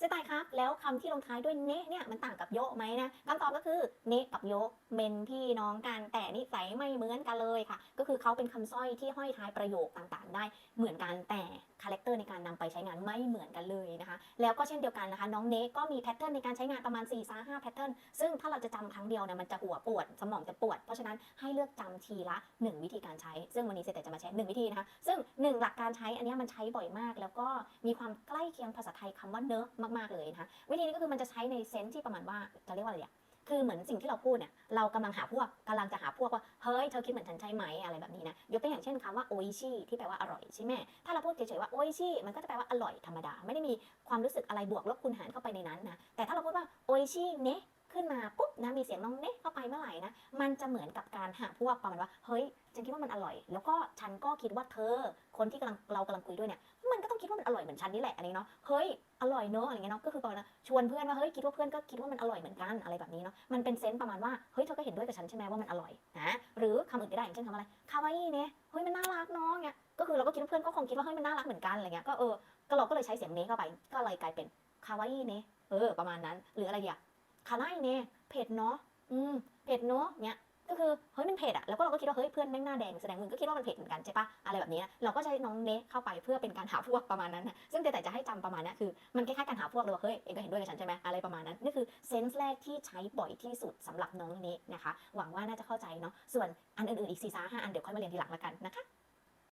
เซตายครับ แล้วคำที่ลงท้ายด้วยเนะเนี่ยมันต่างกับโยะไหมนะคำตอบก็คือเนะกับโยะเป็นพี่น้องกันแต่นิสัยไม่เหมือนกันเลยค่ะ ก็คือเขาเป็นคำสร้อยที่ห้อยท้ายประโยคต่างๆ ได้เหมือนกันแต่ เหมือนกันเลยนะคะ แล้วก็เช่นเดียวกันนะคะ น้องเนะก็มีแพทเทิร์นในการใช้งานประมาณ4ี่ห้าแพทเทิร์นซึ่งถ้าเราจะจำครั้งเดียวเนี่ยมันจะหัวปวด สมองจะปวด เพราะฉะนั้นให้เลือกจำทีละ 1 วิธีการใช้ ซึ่งวันนี้เซตจะมาแชร์หนึ่งวิธีนะคะ ซึ่ง 1 หลักการใช้อันนี้มันใช้บ่อยมาก แล้วก็มีความใกล้เคียงภาษาไทยคำว่าเนอะมากๆเลยนะคะ วิธีนี้ก็คือมันจะใช้ในเซนส์ที่ประมาณว่าจะเรียกว่าอะไรอะ คือเหมือนสิ่งที่เราพูดเนี่ยเรากำลังหาพวกกำลังจะหาพวกว่าเฮ้ยเธอคิดเหมือนฉันใช่ไหมอะไรแบบนี้นะยกตัวอย่างเช่นคำว่าโออิชิที่แปลว่าอร่อยใช่ไหมถ้าเราพูดเฉยๆว่าโออิชิมันก็จะแปลว่าอร่อยธรรมดา ไม่ได้มีความรู้สึกอะไรบวกลบคูณหารเข้าไปในนั้นนะแต่ถ้าเราพูดว่าโออิชิเนะขึ้นมาปุ๊บนะมีเสียงน้องเนะเข้าไปเมื่อไหร่นะมันจะเหมือนกับการหาพวกประมาณว่าเฮ้ยฉันคิดว่ามันอร่อย แล้วก็ฉันก็คิดว่าเธอ คนที่กำลังเรากำลังคุยด้วยเนี่ย คิดว่ามันอร่อยเหมือนฉันนี่แหละอะไรเนาะเฮ้ยอร่อยเนอะอะไรเงี้ยเนาะก็คือประมาณว่าชวนเพื่อนว่าเฮ้ยคิดว่าเพื่อนก็คิดว่ามันอร่อยเหมือนกันอะไรแบบนี้เนาะมันเป็นเซนส์ประมาณว่าเฮ้ยเธอก็เห็นด้วยกับฉันใช่ไหมว่ามันอร่อยนะหรือคำอื่นก็ได้อย่างเช่นคำอะไรคาวาอิเนี่ยเฮ้ยมันน่ารักเนาะเงี้ยก็คือเราก็คิดว่าเพื่อนก็คงคิดว่าเฮ้ยมันน่ารักเหมือนกันอะไรเงี้ยก็เออก็เราก็เลยใช้เสียงเนเข้าไปก็เลยกลายเป็นคาวาอิเนี่ยเออประมาณนั้น หรืออะไรอะคาไลเนี่ยเผ็ดเนาะอืมเผ็ดเนาะเนี้ย ก็คือเฮ้ยมันเผ็ดอะแล้วก็เราก็คิดว่าเฮ้ยเพื่อนแม่งหน้าแดงแสดงมึงก็คิดว่ามันเผ็ดเหมือนกันใช่ปะอะไรแบบนี้เราก็ใช้น้องเนะเข้าไปเพื่อเป็นการหาพวกประมาณนั้นนะซึ่งแต่แต่จะให้จำประมาณนี้คือมันคล้ายๆการหาพวกเลยว่าเฮ้ยเองก็เห็นด้วยกับฉันใช่ไหมอะไรประมาณนั้นนี่คือเซนส์แรกที่ใช้บ่อยที่สุดสำหรับน้องเนะนะคะ หวังว่าน่าจะเข้าใจเนาะส่วนอันอื่นๆอีกสี่สาห้าอันเดี๋ยวค่อยมาเรียนทีหลังละกันนะคะ